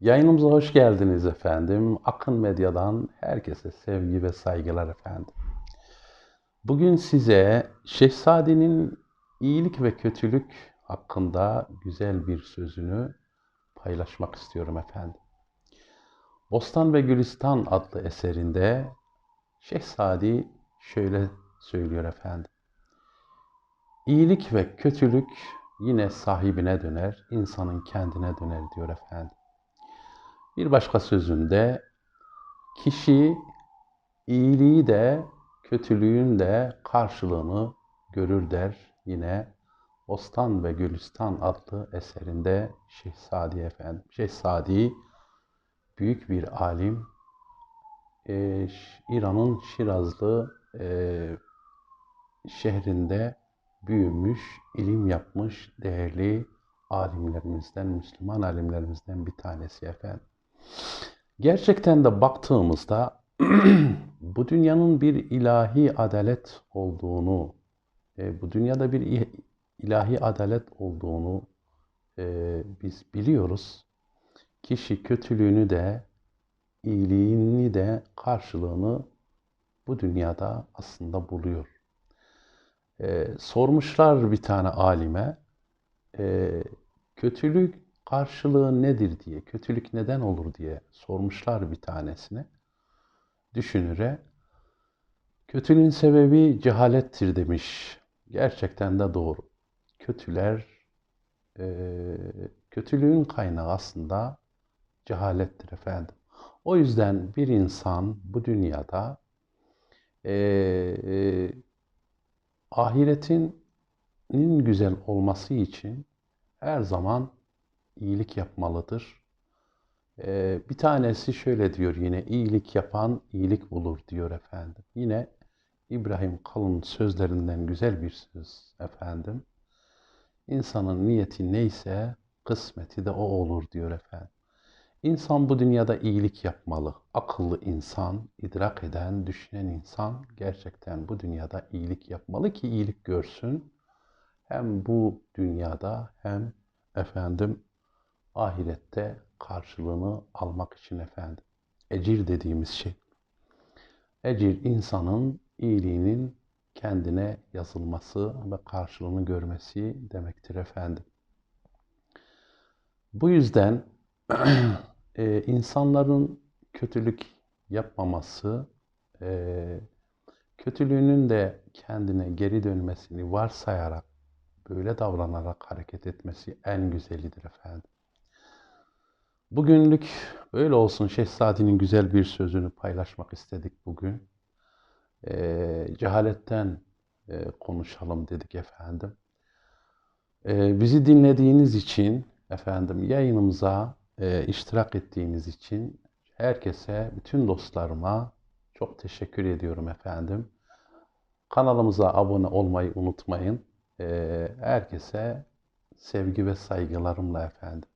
Yayınımıza hoş geldiniz efendim. Akın Medya'dan herkese sevgi ve saygılar efendim. Bugün size Şehzade'nin iyilik ve kötülük hakkında güzel bir sözünü paylaşmak istiyorum efendim. Bostan ve Gülistan adlı eserinde Şehzadi şöyle söylüyor efendim. İyilik ve kötülük yine sahibine döner, insanın kendine döner diyor efendim. Bir başka sözünde kişi iyiliği de kötülüğün de karşılığını görür der yine Bostan ve Gülistan adlı eserinde Şehzadi Efendi. Şehzadi büyük bir alim, e, İran'ın Şirazlı e, şehrinde büyümüş, ilim yapmış değerli alimlerimizden, Müslüman alimlerimizden bir tanesi efendim. Gerçekten de baktığımızda bu dünyanın bir ilahi adalet olduğunu, e, bu dünyada bir ilahi adalet olduğunu e, biz biliyoruz. Kişi kötülüğünü de, iyiliğini de karşılığını bu dünyada aslında buluyor. E, sormuşlar bir tane alime, e, kötülük karşılığı nedir diye, kötülük neden olur diye sormuşlar bir tanesine. Düşünüre, kötülüğün sebebi cehalettir demiş. Gerçekten de doğru. Kötüler, e, kötülüğün kaynağı aslında cehalettir efendim. O yüzden bir insan bu dünyada e, e, ahiretinin güzel olması için her zaman iyilik yapmalıdır. Ee, bir tanesi şöyle diyor yine iyilik yapan iyilik bulur diyor efendim. Yine İbrahim Kalın sözlerinden güzel bir söz efendim. İnsanın niyeti neyse kısmeti de o olur diyor efendim. İnsan bu dünyada iyilik yapmalı. Akıllı insan, idrak eden, düşünen insan gerçekten bu dünyada iyilik yapmalı ki iyilik görsün. Hem bu dünyada hem efendim ahirette karşılığını almak için efendim. Ecir dediğimiz şey. Ecir insanın iyiliğinin kendine yazılması ve karşılığını görmesi demektir efendim. Bu yüzden e, insanların kötülük yapmaması, e, kötülüğünün de kendine geri dönmesini varsayarak, böyle davranarak hareket etmesi en güzelidir efendim. Bugünlük böyle olsun. Şehzade'nin güzel bir sözünü paylaşmak istedik bugün. E, cehaletten e, konuşalım dedik efendim. E, bizi dinlediğiniz için efendim yayınımıza e, iştirak ettiğiniz için herkese, bütün dostlarıma çok teşekkür ediyorum efendim. Kanalımıza abone olmayı unutmayın. E, herkese sevgi ve saygılarımla efendim.